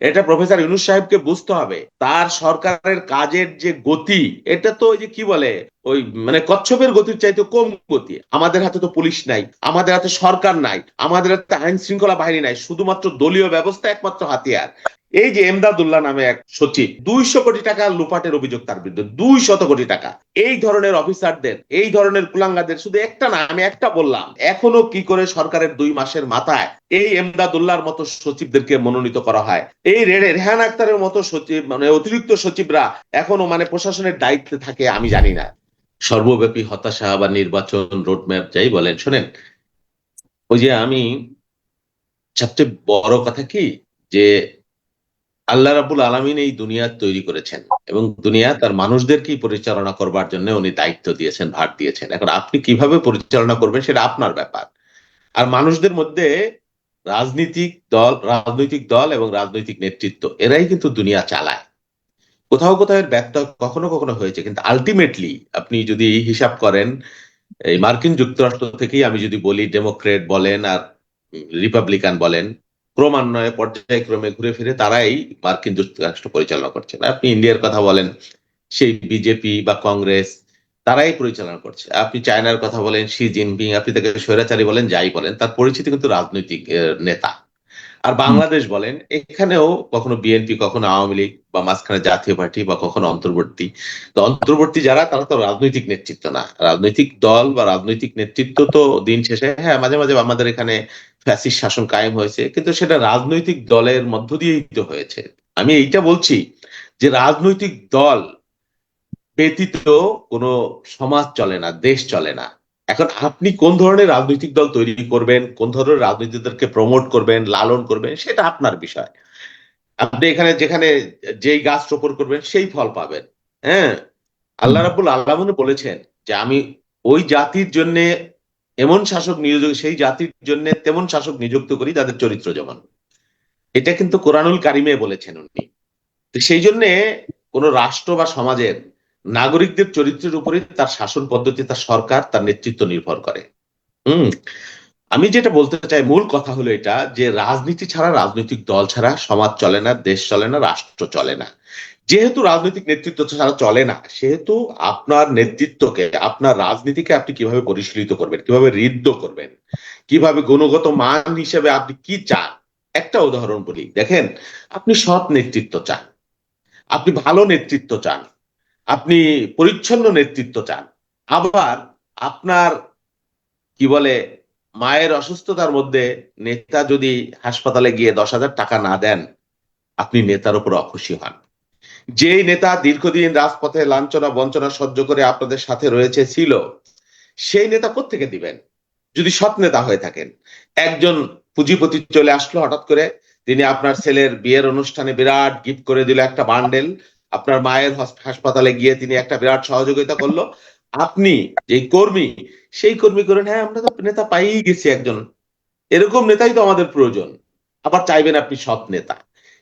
এটা প্রফেসর ইউনুস সাহেবকে বুঝতে হবে। তার সরকারের কাজের যে গতি, এটা তো ওই যে কি বলে, ওই মানে কচ্ছপের গতির চাইতে কম গতি। আমাদের হাতে তো পুলিশ নাই, আমাদের হাতে সরকার নাই, আমাদের হাতে আইন শৃঙ্খলা বাহিনী নাই, শুধুমাত্র দলীয় ব্যবস্থা একমাত্র হাতিয়ার। এই যে এমদাদুল্লাহ নামে এক সচিব, দুইশো কোটি টাকা লুপাটের অভিযোগ তার বিরুদ্ধে দুই শত কোটি টাকা। এই ধরনের অফিসারদের, এই ধরনের কুলাঙ্গাদের শুধু একটা না, আমি একটা বললাম, এখনও কি করে সরকারের দুই মাসের মাথায় এই এমদাদুল্লাহর মতো সচিবদেরকে মনোনীত করা হয়? এই রেডে, রেহান আক্তারের মতো সচিব মানে অতিরিক্ত সচিবরা এখনও মানে প্রশাসনের দায়িত্বে থাকে, আমি জানি না। সর্বব্যাপী হতাশা বা নির্বাচন রোডম্যাপ যাই বলেন, শোনেন, ওই যে আমি সবচেয়ে বড় কথা কি, যে আল্লাহ রাবুল আলমিন এই দুনিয়া তৈরি করেছেন এবং দুনিয়া তার মানুষদেরকেই পরিচালনা করবার জন্য উনি দায়িত্ব দিয়েছেন, ভার দিয়েছেন। এখন আপনি কীভাবে পরিচালনা করবেন সেটা আপনার ব্যাপার। আর মানুষদের মধ্যে রাজনৈতিক দল রাজনৈতিক দল এবং রাজনৈতিক নেতৃত্ব, এরাই কিন্তু দুনিয়া চালায়। কোথাও কোথাও এর ব্যত্যয় কখনো কখনো হয়েছে, কিন্তু আলটিমেটলি আপনি যদি হিসাব করেন, এই মার্কিন যুক্তরাষ্ট্র থেকেই আমি যদি বলি ডেমোক্রেট বলেন আর রিপাবলিকান বলেন ক্রমান্বয়ে পর্যায়ক্রমে ঘুরে ফিরে তারাই মার্কিন যুক্তরাষ্ট্র পরিচালনা করছেন আপনি ইন্ডিয়ার কথা বলেন, সেই বিজেপি বা কংগ্রেস, তারাই পরিচালনা করছে। আপনি চায়নার কথা বলেন, শি জিনপিং, আপনি তাকে স্বৈরাচারী বলেন, যাই বলেন, তার পরিচিতি কিন্তু রাজনৈতিক নেতা। আর বাংলাদেশ বলেন, এখানেও কখনো বিএনপি কখনো আওয়ামী লীগ বা মাঝখানে জাতীয় পার্টি বা কখনো অন্তর্বর্তী। তো অন্তর্বর্তী যারা, তারা তো রাজনৈতিক নেতৃত্ব না। রাজনৈতিক দল বা রাজনৈতিক নেতৃত্ব তো দিন শেষে হ্যাঁ মাঝে মাঝে আমাদের এখানে ফ্যাসিস শাসন কায়েম হয়েছে, কিন্তু সেটা রাজনৈতিক দলের মধ্য দিয়েই তো হয়েছে। আমি এইটা বলছি যে রাজনৈতিক দল ব্যতীত কোনো সমাজ চলে না, দেশ চলে না। এখন আপনি কোন ধরনের রাজনৈতিক দল তৈরি করবেন, কোন ধরনের রাজনীতিদেরকে প্রমোট করবেন, লালন করবেন, সেটা আপনার বিষয়। আপনি এখানে, যেখানে যেই গাছ রোপণ করবেন, সেই ফল পাবেন। হ্যাঁ? আল্লাহ রাবুল আল্লাহ বলেছেন যে আমি ওই জাতির জন্য এমন শাসক নিয়োগ সেই জাতির জন্য তেমন শাসক নিযুক্ত করি যাদের চরিত্র যেমন। এটা কিন্তু কোরআনুল কারিমে বলেছেন উনি। সেই জন্য কোন রাষ্ট্র বা সমাজের নাগরিকদের চরিত্রের উপরে তার শাসন পদ্ধতি, তার সরকার, তার নেতৃত্ব নির্ভর করে। হুম? আমি যেটা বলতে চাই, মূল কথা হলো এটা যে রাজনীতি ছাড়া রাজনৈতিক দল ছাড়া সমাজ চলে না, দেশ চলে না, রাষ্ট্র চলে না। যেহেতু রাজনৈতিক নেতৃত্ব ছাড়া চলে না, সেহেতু আপনার নেতৃত্বকে, আপনার রাজনীতিকে আপনি কীভাবে পরিশীলিত করবেন, কীভাবে ঋদ্ধ করবেন, কীভাবে গুণগত মান হিসেবে আপনি কি চান? একটা উদাহরণ বলি। দেখেন, আপনি সৎ নেতৃত্ব চান, আপনি ভালো নেতৃত্ব চান আপনি পরিচ্ছন্ন নেতৃত্ব চান। আবার আপনার, কি বলে, মায়ের অসুস্থতার মধ্যে নেতা যদি হাসপাতালে গিয়ে দশ হাজার টাকা না দেন, আপনি নেতার উপর অখুশি হন। যেই নেতা দীর্ঘদিন রাজপথে লাঞ্ছনা, বঞ্চনা সহ্য করে আপনাদের সাথে রয়েছে, ছিল, সেই নেতা থেকে দিবেন? যদি সৎ নেতা হয়ে থাকেন। একজন পুঁজিপতি চলে আসলো, হঠাৎ করে তিনি আপনার ছেলের বিয়ের অনুষ্ঠানে বিরাট গিফট করে দিল একটা বান্ডেল আপনার মায়ের হাসপাতালে গিয়ে তিনি একটা বিরাট সহযোগিতা করল। আপনি যে কর্মী, সেই কর্মী করেন হ্যাঁ আমরা তো নেতা পাইই গেছি একজন। এরকম নেতাই তো আমাদের প্রয়োজন। আবার চাইবেন আপনি সৎ নেতা।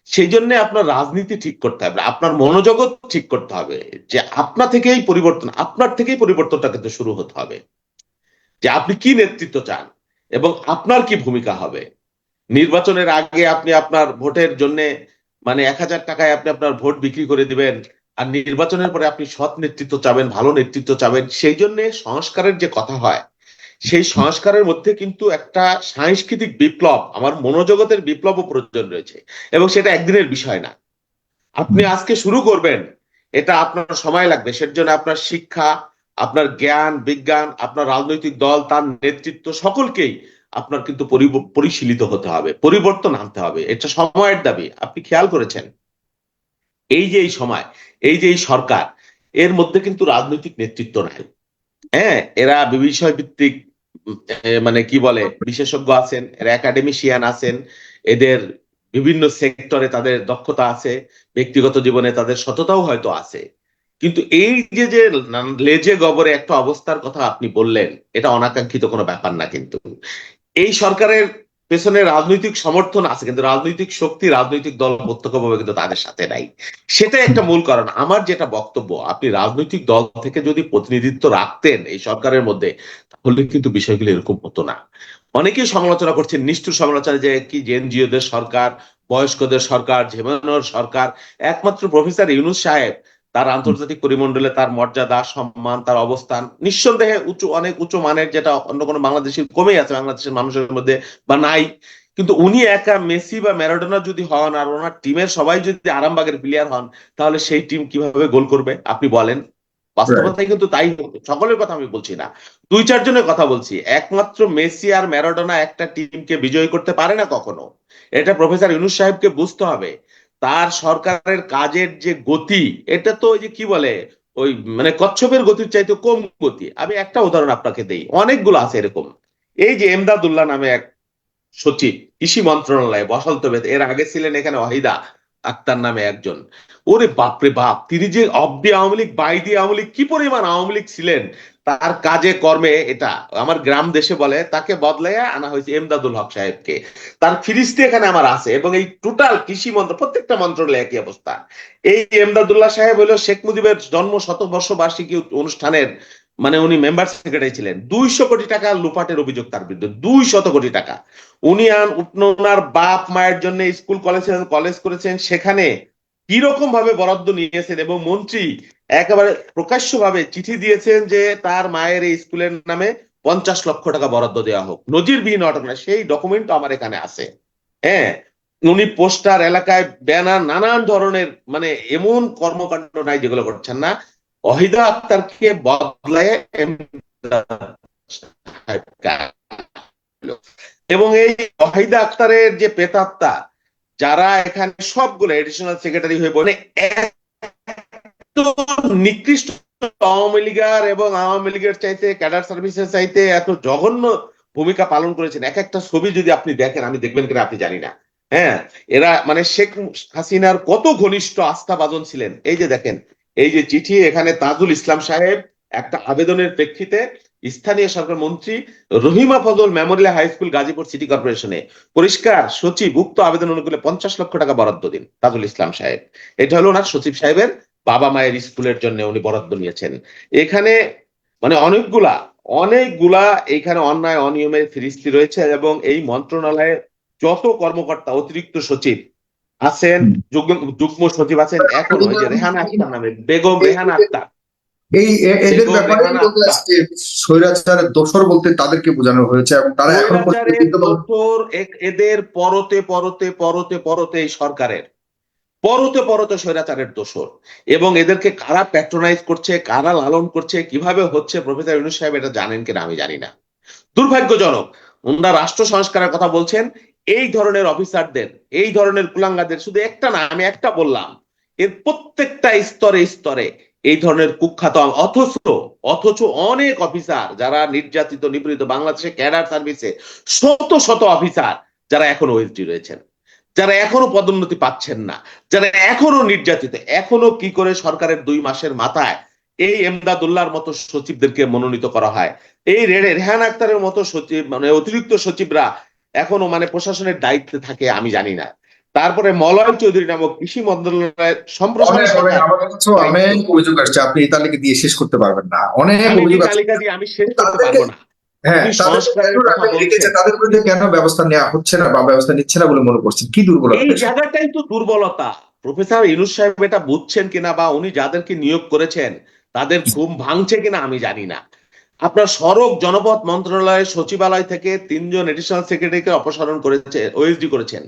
সেই জন্য আপনার রাজনীতি ঠিক করতে হবে, আপনার মনোজগৎ ঠিক করতে হবে, যে আপনা থেকেই পরিবর্তন, আপনার থেকেই পরিবর্তনটা কিন্তু শুরু হতে হবে। যে আপনি কি নেতৃত্ব চান এবং আপনার কি ভূমিকা হবে? নির্বাচনের আগে আপনি আপনার ভোটের জন্য মানে এক হাজার টাকায় আপনি আপনার ভোট বিক্রি করে দিবেন, আর নির্বাচনের পরে আপনি সৎ নেতৃত্ব চাবেন, ভালো নেতৃত্ব চাবেন, সেই জন্য সংস্কারের যে কথা হয়, সেই সংস্কারের মধ্যে কিন্তু একটা সাংস্কৃতিক বিপ্লব, আমার মনোজগতের বিপ্লবও প্রয়োজন রয়েছে, এবং সেটা একদিনের বিষয় না। আপনি আজকে শুরু করবেন, এটা আপনার সময় লাগবে সের জন্য আপনার শিক্ষা, আপনার জ্ঞান, বিজ্ঞান, আপনার রাজনৈতিক দল, তার নেতৃত্ব, সকলকেই আপনার কিন্তু পরিশীলিত হতে হবে, পরিবর্তন আনতে হবে। এটা সময়ের দাবি, আপনি খেয়াল করেছেন? এই যে এই সময়, এই যে এই সরকার, এর মধ্যে কিন্তু রাজনৈতিক নেতৃত্ব নাই। হ্যাঁ এরা বিষয় ভিত্তিক মানে কি বলে, বিশেষজ্ঞ আছেন, এরা একাডেমিশিয়ান আছেন, এদের বিভিন্ন সেক্টরে তাদের দক্ষতা আছে, ব্যক্তিগত জীবনে তাদের সততাও হয়তো আছে। কিন্তু এই যে যে লেজে গবরে একটা অবস্থার কথা আপনি বললেন, এটা অনাকাঙ্ক্ষিত কোনো ব্যাপার না কিন্তু। এই সরকারের পেছনে রাজনৈতিক সমর্থন আছে, কিন্তু রাজনৈতিক শক্তি, রাজনৈতিক দল প্রত্যক্ষভাবে কিন্তু তাদের সাথে নাই। সেটাই একটা মূল কারণ। আমার যেটা বক্তব্য, আপনি রাজনৈতিক দল থেকে যদি প্রতিনিধিত্ব রাখতেন এই সরকারের মধ্যে, তাহলে কিন্তু বিষয়গুলো এরকম হতো না। অনেকেই সমালোচনা করছেন, নিষ্ঠুর সমালোচনা যে কি এনজিওদের সরকার, বয়স্কদের সরকার, ঝেমানোর সরকার। একমাত্র প্রফেসর ইউনুস সাহেব তার আন্তর্জাতিক পরিমণ্ডলে তার মর্যাদা, সম্মান, তার অবস্থান নিঃসন্দেহে উঁচু, অনেক উঁচু মানের, যেটা অন্য কোনো বাংলাদেশি কমে আছে, বাংলাদেশের মানুষের মধ্যে বা নাই। কিন্তু উনি একা মেসি বা ম্যারাডোনা যদি হন আর ওনার টিমের সবাই যদি আরামবাগের প্লেয়ার হন, তাহলে সেই টিম কীভাবে গোল করবে? আপনি বলেন। বাস্তবতাই কিন্তু তাই সকলের কথা আমি বলছি না। দুই চারজনের কথা বলছি। একমাত্র মেসি আর ম্যারাডোনা একটা টিমকে বিজয় করতে পারে না কখনো। এটা প্রফেসর ইউনুস সাহেবকে বুঝতে হবে। তার সরকারের কাজের যে গতি, এটা তো ওই যে কি বলে, ওই মানে কচ্ছপের গতির চাইতে কম গতি। আমি একটা উদাহরণ আপনাকে দেই, অনেকগুলো আছে এরকম। এই যে এমদাদুল্লাহ নামে এক সচিব, কৃষি মন্ত্রণালয়ে বসন্ত বেদ, এর আগে ছিলেন এখানে ওয়াহিদা আক্তার নামে একজন। ওরে বাপরে বাপ, তিনি যে অব্দি আওয়ামী লীগ বাইদি আওয়ামী লীগ, কি পরিমাণ আওয়ামী লীগ ছিলেন? তার কাজে, কর্মে এটা, আমার গ্রাম দেশে বলে, তাকে বদলাইয়া আনা হয়েছে এমদাদুল হক সাহেবকে। তার ফিরিস্তি এখানে আমার আছে এবং এই টোটাল কৃষি মন্ত্র, প্রত্যেকটা মন্ত্রণালয় একই অবস্থা। এই এমদাদুল্লাহ সাহেব হলো শেখ মুজিবের জন্ম শতবর্ষ বার্ষিকী অনুষ্ঠানের মানে উনি মেম্বার সেক্রেটারি ছিলেন। দুইশো কোটি টাকা লুপাটের অভিযোগ তার বিরুদ্ধে দুই শত কোটি টাকা। উনি ওনার বাপ মায়ের জন্য স্কুল কলেজ কলেজ করেছেন, সেখানে কীরকম ভাবে বরাদ্দ নিয়েছেন এবং মন্ত্রী একেবারে প্রকাশ্যভাবে চিঠি দিয়েছেন যে তার মায়ের এই স্কুলের নামে পঞ্চাশ লক্ষ টাকা বরাদ্দ দেওয়া হোক। নজিরবিহীন ঘটনা সেই ডকুমেন্ট আমার এখানে আছে। হ্যাঁ উনি পোস্টার, এলাকায় ব্যানার, নানান ধরনের মানে এমন কর্মকাণ্ড নাই যেগুলো করছেন না। অহিদা আক্তারকে বদলায় এবং এই অহিদা আক্তারের যে পেতাত্তা যারা এখানে সবগুলো এডিশনাল সেক্রেটারি হয়ে বলে এত নিকৃষ্ট আওয়ামী লীগার এবং আওয়ামী লীগের চাইতে, ক্যাডার সার্ভিসের চাইতে এত জঘন্য ভূমিকা পালন করেছেন। এক একটা ছবি যদি আপনি দেখেন, আমি দেখবেন কিনা আপনি জানি না। হ্যাঁ এরা মানে শেখ হাসিনার কত ঘনিষ্ঠ আস্থাভাজন ছিলেন। এই যে দেখেন, এই যে চিঠি, এখানে তাজুল ইসলাম সাহেব একটা আবেদনের প্রেক্ষিতে স্থানীয় সরকার মন্ত্রী Rahima Fazal memorial high school, Gazipur city কর্পোরেশনে পরিষ্কার, সচিব, উক্ত আবেদন অনুকূলে পঞ্চাশ লক্ষ টাকা বরাদ্দ দিন তাজুল ইসলাম সাহেব। এটা হলো ওনার সচিব সাহেবের বাবা মায়ের স্কুলের জন্য উনি বরাদ্দ নিয়েছেন। এখানে মানে অনেকগুলা অনেকগুলা এখানে অন্যায় অনিয়মের ফিরিস্তি রয়েছে এবং এই মন্ত্রণালয়ে যত কর্মকর্তা অতিরিক্ত সচিব আছেন যুগ্ম সচিব আছেন এখন ওই যে রেহানা আক্তার নামে বেগম রেহানা আক্তার। এই এদের ব্যাপারে স্বৈরাচারের দোষর বলতে তাদেরকে বোঝানো হয়েছে এবং তারা এখন এদের পরতে পরতে পরতে পরতে এই সরকারের। পরতে পরতে স্বৈরাচারের দোষর। এবং এদেরকে কারা প্যাট্রোনাইজ করছে, কারা লালন করছে, কীভাবে হচ্ছে, প্রফেসর ইউনুস সাহেব এটা জানেন কিনা আমি জানি না। দুর্ভাগ্যজনক ওনারা রাষ্ট্র সংস্কারের কথা বলছেন, এই ধরনের অফিসারদের, এই ধরনের কুলাঙ্গাদের শুধু একটা না, আমি একটা বললাম, এর প্রত্যেকটা স্তরে স্তরে এই ধরনের কুখ্যাত, অথচ অথচ অনেক অফিসার যারা নির্যাতিত, নিপীড়িত বাংলাদেশে ক্যাডার সার্ভিসে শত শত অফিসার যারা এখনও ওএসডি রয়েছেন। যারা এখনও পদোন্নতি পাচ্ছেন না যারা এখনও নির্যাতিত এখনও কি করে সরকারের দুই মাসের মাথায় এই এমদাদুল্লাহর মতো সচিবদেরকে মনোনীত করা হয় এই রেহান আক্তারের মতো সচিব মানে অতিরিক্ত সচিবরা এখনও মানে প্রশাসনের দায়িত্বে থাকে আমি জানি না তারপরে মলয় চৌধুরী নামক কৃষি মন্ত্রণালয়ের অভিযোগ আসছে আপনি এই তালিকা দিয়ে শেষ করতে পারবেন না অনেক অভিযোগ তালিকা দিয়ে আমি শেষ করতে পারব না হ্যাঁ তাদের বিরুদ্ধে কেন ব্যবস্থা নেওয়া হচ্ছে না বা ব্যবস্থা নিচ্ছে না বলে মনে করছেন? কি দুর্বলতা এই জায়গাটাই তো দুর্বলতা। প্রফেসর ইনুস সাহেব এটা বুঝছেন কিনা বা উনি যাদেরকে নিয়োগ করেছেন তাদের ঘুম ভাঙছে কিনা আমি জানি না। আপনার সড়ক জনপথ মন্ত্রণালয়ের সচিবালয় থেকে তিনজন এডিশনাল সেক্রেটারিকে অপসারণ করেছে ওএসডি করেছেন।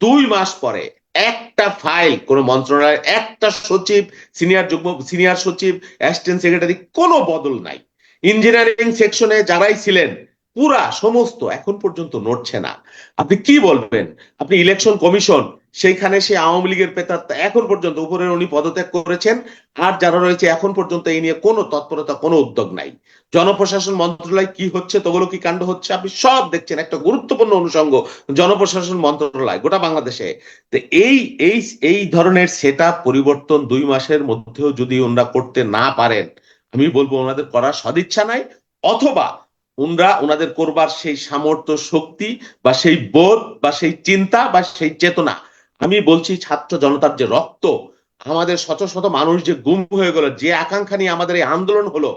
দুই মাস পরে একটা ফাইল কোন মন্ত্রণালয়ের একটা সচিব সিনিয়র যুগ্ম সিনিয়র সচিব অ্যাসিস্ট্যান্ট সেক্রেটারি কোনো বদল নাই। ইঞ্জিনিয়ারিং সেকশনে যারাই ছিলেন, পুরা সমস্ত এখন পর্যন্ত নড়ছে না। আপনি কি বলবেন? আপনি ইলেকশন কমিশন, সেইখানে সে আওয়ামী লীগের পেতাত্তা এখন পর্যন্ত উপরের উনি পদত্যাগ করেছেন, আর যারা রয়েছে এখন পর্যন্ত এই নিয়ে কোনো তৎপরতা, কোনো উদ্যোগ নাই। জনপ্রশাসন মন্ত্রণালয় কি হচ্ছে, তগুলো কি কাণ্ড হচ্ছে, আপনি সব দেখছেন। একটা গুরুত্বপূর্ণ অনুষঙ্গ, জনপ্রশাসন মন্ত্রণালয়, গোটা বাংলাদেশে। তো এই এই এই ধরনের সেটা পরিবর্তন দুই মাসের মধ্যেও যদি ওনারা করতে না পারেন আমি বলব ওনাদের করার সদিচ্ছা নাই, অথবা ওনরা ওনাদের করবার সেই সামর্থ্য, শক্তি বা সেই বোধ বা সেই চিন্তা বা সেই চেতনা। আমি বলছি ছাত্র জনতার যে রক্ত, আমাদের শত শত মানুষ যে গুম হয়ে গেল, যে আকাঙ্ক্ষা নিয়ে আমাদের এই আন্দোলন হলো,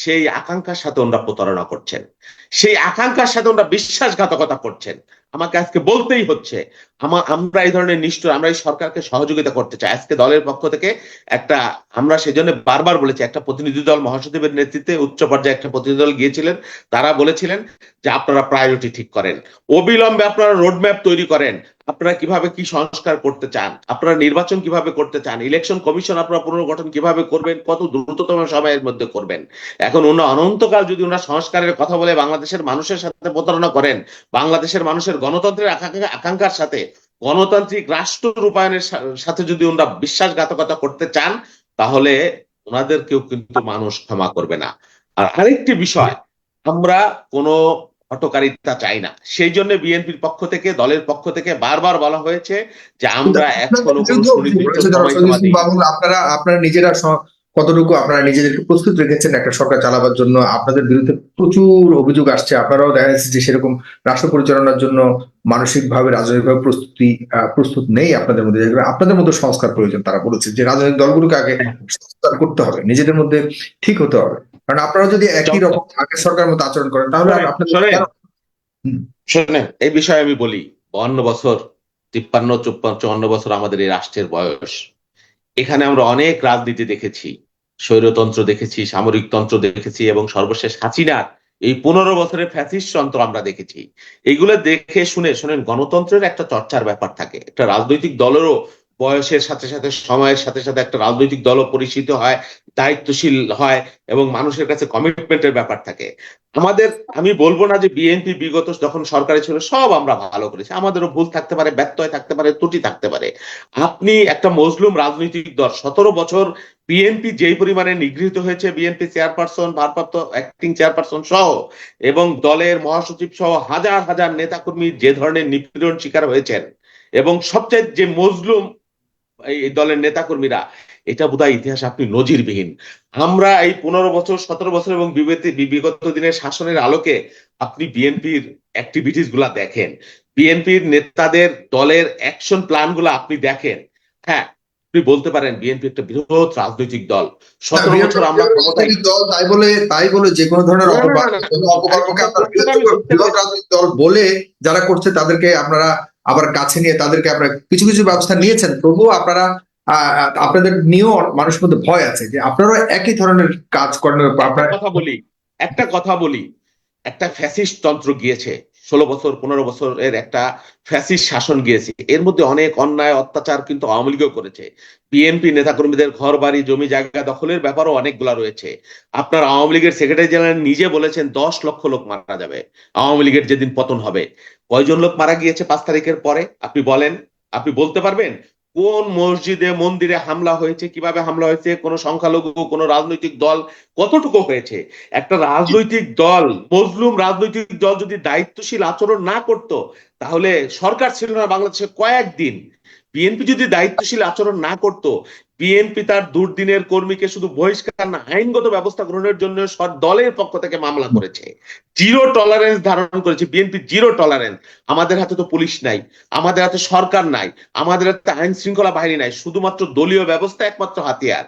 সেই আকাঙ্ক্ষার সাথে ওনারা প্রতারণা করছেন। সেই আকাঙ্ক্ষার সাথে ওনারা বিশ্বাসঘাতকতা করছেন। আমাকে আজকে বলতেই হচ্ছে, আমা, আমরা এই ধরনের নিষ্ঠুর, আমরা এই সরকারকে সহযোগিতা করতে চাই। আজকে দলের পক্ষ থেকে একটা, আমরা সেজন্য বারবার বলেছি, একটা প্রতিনিধি দল মহাসচিবের নেতৃত্বে উচ্চ পর্যায়ে একটা প্রতিনিধি দল গিয়েছিলেন, তারা বলেছিলেন যে আপনারা প্রায়োরিটি ঠিক করেন। অবিলম্বে আপনারা রোডম্যাপ তৈরি করেন, আপনারা কীভাবে কি সংস্কার করতে চান, আপনারা নির্বাচন কীভাবে করতে চান ইলেকশন কমিশন আপনারা পুনর্গঠন কীভাবে করবেন, কত দ্রুততম সময়ের মধ্যে করবেন। এখন ওনা অনন্তকাল যদি ওনারা সংস্কারের কথা বলে বাংলাদেশের মানুষের সাথে প্রতারণা করেন, বাংলাদেশের মানুষের গণতন্ত্রের আকাঙ্ক্ষার সাথে গণতান্ত্রিক রাষ্ট্র রূপায়ণের সাথে যদি ওনারা বিশ্বাসঘাতকতা করতে চান তাহলে ওনাদেরকেও কিন্তু মানুষ ক্ষমা করবে না। আর আরেকটি বিষয় আমরা কোনো হটকারিতা চাই না। সেই জন্য বিএনপির পক্ষ থেকে দলের পক্ষ থেকে বারবার বলা হয়েছে যে আমরা এখনও কোনো সুনির্দিষ্ট আপনারা আপনারা নিজেরা কতটুকু আপনারা নিজেদেরকে প্রস্তুত রেখেছেন একটা সরকার চালাবার জন্য? আপনাদের বিরুদ্ধে প্রচুর অভিযোগ আসছে। আপনারাও দেখা যাচ্ছে যে সেরকম রাষ্ট্র পরিচালনার জন্য মানসিকভাবে রাজনৈতিকভাবে প্রস্তুতি প্রস্তুত নেই আপনাদের মধ্যে। আপনাদের মধ্যে সংস্কার প্রয়োজন তারা বলেছে যে রাজনৈতিক দলগুলোকে আগে সংস্কার করতে হবে নিজেদের মধ্যে ঠিক হতে হবে। কারণ আপনারা যদি একই রকম আগের সরকার মতো আচরণ করেন তাহলে আপনাদের শোনেন, এই বিষয়ে আমি বলি বান্ন বছর তিপ্পান্ন চুপ্পান্ন চুয়ান্ন বছর আমাদের এই রাষ্ট্রের বয়স। এখানে আমরা অনেক রাজনীতি দেখেছি। স্বৈরতন্ত্র দেখেছি, সামরিক তন্ত্র দেখেছি এবং সর্বশেষ হাসিনার এই পনেরো বছরের ফ্যাসিস্ট তন্ত্র আমরা দেখেছি। এগুলো দেখে শুনে, শুনেন, গণতন্ত্রের একটা চর্চার ব্যাপার থাকে। একটা রাজনৈতিক দলেরও বয়সের সাথে সাথে, সময়ের সাথে সাথে একটা রাজনৈতিক দলও পরিচিত হয়, দায়িত্বশীল হয় এবং মানুষের কাছে কমিটমেন্টের ব্যাপার থাকে। আমাদের, আমি বলব না যে বিএনপি বিগত যখন সরকারে ছিল, সব আমরা ভালো করেছি। আমাদেরও ভুল থাকতে পারে, ব্যত্যয় থাকতে পারে, ত্রুটি থাকতে পারে। আপনি একটা মজলুম রাজনৈতিক দল, সতেরো বছর বিএনপি যেই পরিমাণে নিগৃহীত হয়েছে বিএনপি চেয়ারপারসন ভারপ্রাপ্ত অ্যাক্টিং চেয়ারপারসন সহ, এবং দলের মহাসচিব সহ হাজার হাজার নেতাকর্মী যে ধরনের নিপীড়ন শিকার হয়েছেন, এবং সবচেয়ে যে মজলুম এই দলের নেতাকর্মীরা এটা বোধহয় ইতিহাস আপনি নজিরবিহীন। আমরা এই পনেরো বছর সতেরো বছর এবং বিগত দিনের শাসনের আলোকে আপনি বিএনপির অ্যাক্টিভিটিসগুলা দেখেন। বিএনপির নেতাদের দলের অ্যাকশন প্ল্যানগুলা আপনি দেখেন। হ্যাঁ আপনি বলতে পারেন বিএনপি একটা বৃহৎ রাজনৈতিক দল। সতেরো বছর আমরা ক্ষমতায় দল তাই বলে তাই বলে যে কোনো ধরনের অপকর্মকে আপনারা দল বলে যারা করছে তাদেরকে আপনারা আবার কাছে নিয়ে তাদেরকে আপনারা কিছু কিছু ব্যবস্থা নিয়েছেন। তবুও আপনারা আপনাদের নিয়েও মানুষের মধ্যে ভয় আছে যে আপনারা একই ধরনের কাজ করেন, আপনার কথা বলি, একটা কথা বলি। একটা ফ্যাসিস্ট তন্ত্র গিয়েছে, ষোলো বছর, পনেরো বছরের একটা ফ্যাসিস্ট শাসন গিয়েছে। এর মধ্যে অনেক অন্যায়, অত্যাচার কিন্তু আওয়ামী লীগও করেছে। বিএনপি নেতাকর্মীদের ঘর বাড়ি জমি জায়গা দখলের ব্যাপারও অনেকগুলা রয়েছে। আপনার আওয়ামী লীগের সেক্রেটারি জেনারেল নিজে বলেছেন দশ লক্ষ লোক মারা যাবে। আওয়ামী লীগের যেদিন পতন হবে। কয়জন লোক মারা গিয়েছে পাঁচ তারিখের পরে? আপনি বলেন, আপনি বলতে পারবেন? কোন মসজিদে মন্দিরে হামলা হয়েছে, কীভাবে হামলা হয়েছে, কোন সংখ্যালঘু, কোন রাজনৈতিক দল, কতটুকু হয়েছে? একটা রাজনৈতিক দল, মজলুম রাজনৈতিক দল যদি দায়িত্বশীল আচরণ না করত, তাহলে সরকার ছিল না বাংলাদেশে কয়েকদিন। বিএনপি যদি দায়িত্বশীল আচরণ না করত বিএনপি তার দুর্দিনের কর্মীকে শুধু বহিষ্কার না, আইনগত ব্যবস্থা গ্রহণের জন্য দলের পক্ষ থেকে মামলা করেছে। জিরো টলারেন্স ধারণ করেছে বিএনপি, জিরো টলারেন্স। আমাদের হাতে তো পুলিশ নাই, আমাদের হাতে সরকার নাই, আমাদের হাতে আইন শৃঙ্খলা বাহিনী নাই, শুধুমাত্র দলীয় ব্যবস্থা একমাত্র হাতিয়ার।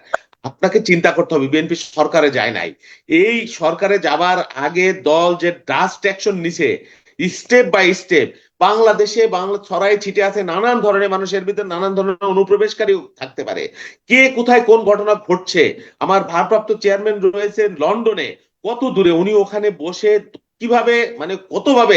আপনাকে চিন্তা করতে হবে, বিএনপি সরকারে যায় নাই। এই সরকারে যাবার আগে দল যে ড্রাস্ট অ্যাকশন নিছে স্টেপ বাই স্টেপ বাংলাদেশে বাংলা ছড়াই ছিটে আছে নানান ধরনের মানুষের ভিতরে নানান ধরনের অনুপ্রবেশকারী থাকতে পারে। কে কোথায় কোন ঘটনা ঘটছে? আমার ভারপ্রাপ্ত চেয়ারম্যান রয়েছে লন্ডনে। কত দূরে? উনি ওখানে বসে কীভাবে মানে কতভাবে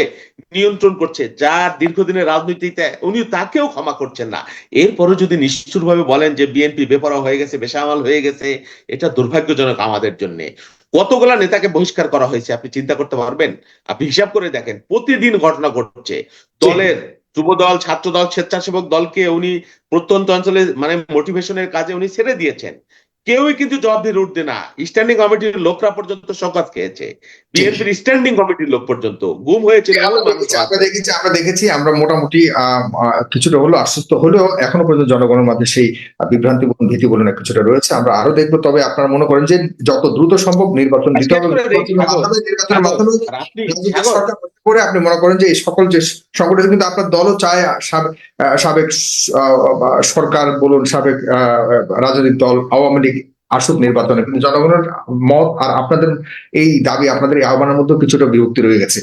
নিয়ন্ত্রণ করছে? যার দীর্ঘদিনের রাজনীতিতে উনি তাকেও ক্ষমা করছেন না। এরপরে যদি নিষ্ঠুরভাবে বলেন যে বিএনপি বেপরা হয়ে গেছে, বেসামাল হয়ে গেছে, এটা দুর্ভাগ্যজনক আমাদের জন্য। কতগুলা নেতাকে বহিষ্কার করা হয়েছে আপনি চিন্তা করতে পারবেন? আপনি হিসাব করে দেখেন প্রতিদিন ঘটনা ঘটছে। দলের যুব দল ছাত্র দল স্বেচ্ছাসেবক দলকে উনি প্রত্যন্ত অঞ্চলে মানে মোটিভেশনের কাজে উনি ছেড়ে দিয়েছেন। কেউই কিন্তু জবাব দিয়ে উঠবে না। স্ট্যান্ডিং কমিটির লোকরা পর্যন্ত শকাত খেয়েছে। বিএনপির স্ট্যান্ডিং কমিটির লোক পর্যন্ত গুম হয়েছিল আমরা দেখেছি, আমরা দেখেছি আমরা মোটামুটি কিছুটা হলো আশ্বস্ত হলেও এখনও পর্যন্ত জনগণের মধ্যে সেই বিভ্রান্তি বলুন ভীতি বলুন কিছুটা রয়েছে। আমরা আরও দেখব তবে আপনারা মনে করেন যে যত দ্রুত সম্ভব নির্বাচন দিতে হবে। করে নির্বাচনের মাধ্যমে আপনি করে মনে করেন যে এই সকল যে সংগঠন কিন্তু আপনার দলও চায় সাবেক সরকার বলুন সাবেক আহ, রাজনৈতিক দল আওয়ামী লীগ আসুক নির্বাচনে। কিন্তু জনগণের মত আর আপনাদের এই দাবি, আপনাদের এই আহ্বানের মধ্যে কিছুটা বিভক্তি রয়ে গেছে।